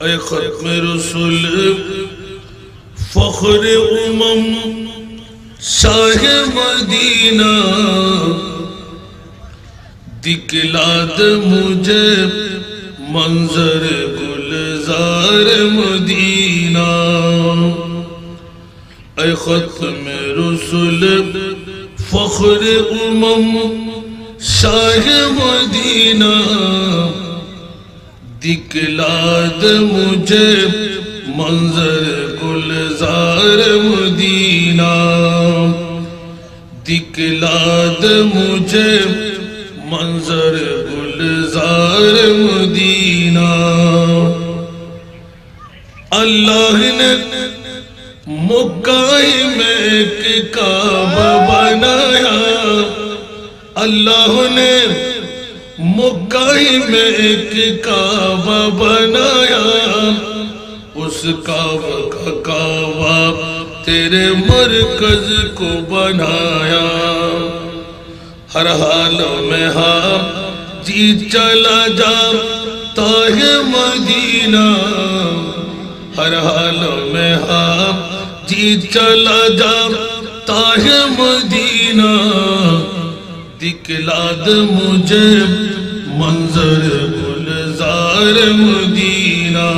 اے ختم رسول فخر امم شاہ مدینہ دکھلا دے مجھے منظر گلزار مدینہ اے ختم رسول فخر امم شاہ مدینہ دکھلا دے مجھے، منظر گلزار مدینہ۔ دکھلا دے مجھے، منظر گلزار مدینہ۔ اللہ نے مکائی میں ایک کعبہ بنایا۔ اللہ نے مکائی میں ایک کعبہ بنایا۔ اس کعبہ کا کعبہ تیرے مرکز کو بنایا۔ ہر حال میں ہاں جی چلا جا تاہ مدینہ۔ ہر حال میں ہاں جی چلا جا تاہ مدینہ۔ دکھلا دے مجھے منظر گلزار مدینہ۔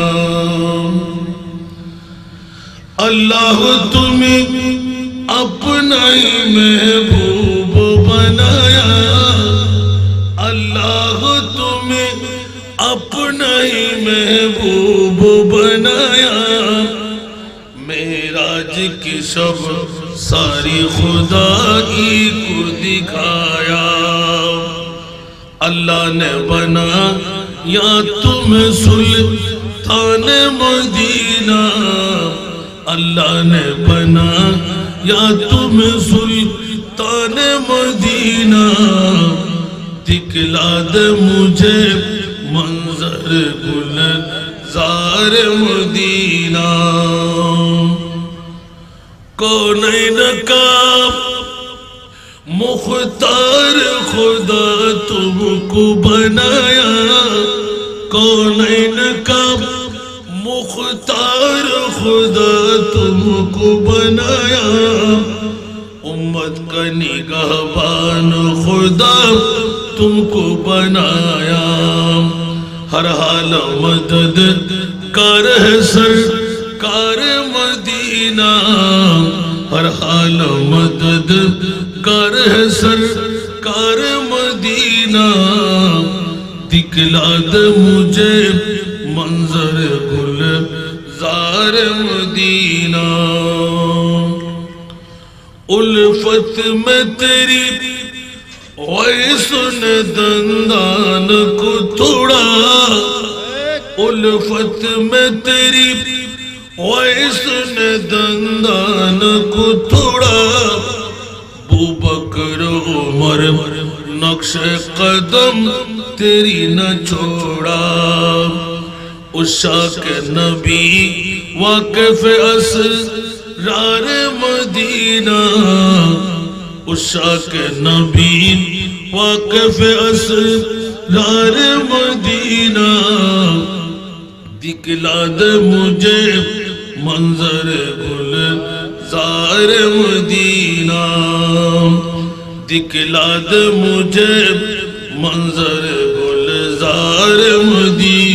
اللہ تمہیں اپنا ہی محبوب بنایا۔ اللہ تمہیں اپنا ہی محبوب بنایا۔ میراج کی سب ساری خدائی کو دکھایا۔ اللہ نے بنا یا تم سلطان مدینہ اللہ نے بنا یا تم سلطان مدینہ دکھلا دے مجھے منظر گلزار مدینہ کونین کا مختار خدا تم کو بنایا کونین کا مختار خدا تم کو بنایا؟ امت کا نگہبان خدا تم کو بنایا۔ ہر حال مدد کر ہے سرکار مدینہ۔ ہر حال مدد کر ہے سرکار مدینہ دکھلا دے مجھے منظر گل زار مدینہ الفت میں تیری وہی سن دندان کو توڑا الفت میں تیری وہی سن دندان کو توڑا بو بکر عمر نقش قدم تیری نہ چھوڑا۔ عشاق نبی واقف اسرار مدینہ۔ عشاق نبی واقف اسرار مدینہ۔ دکھلا دے مجھے منظر گل زار مدینہ۔ دکھلا مجھے منظر گلزار مدینہ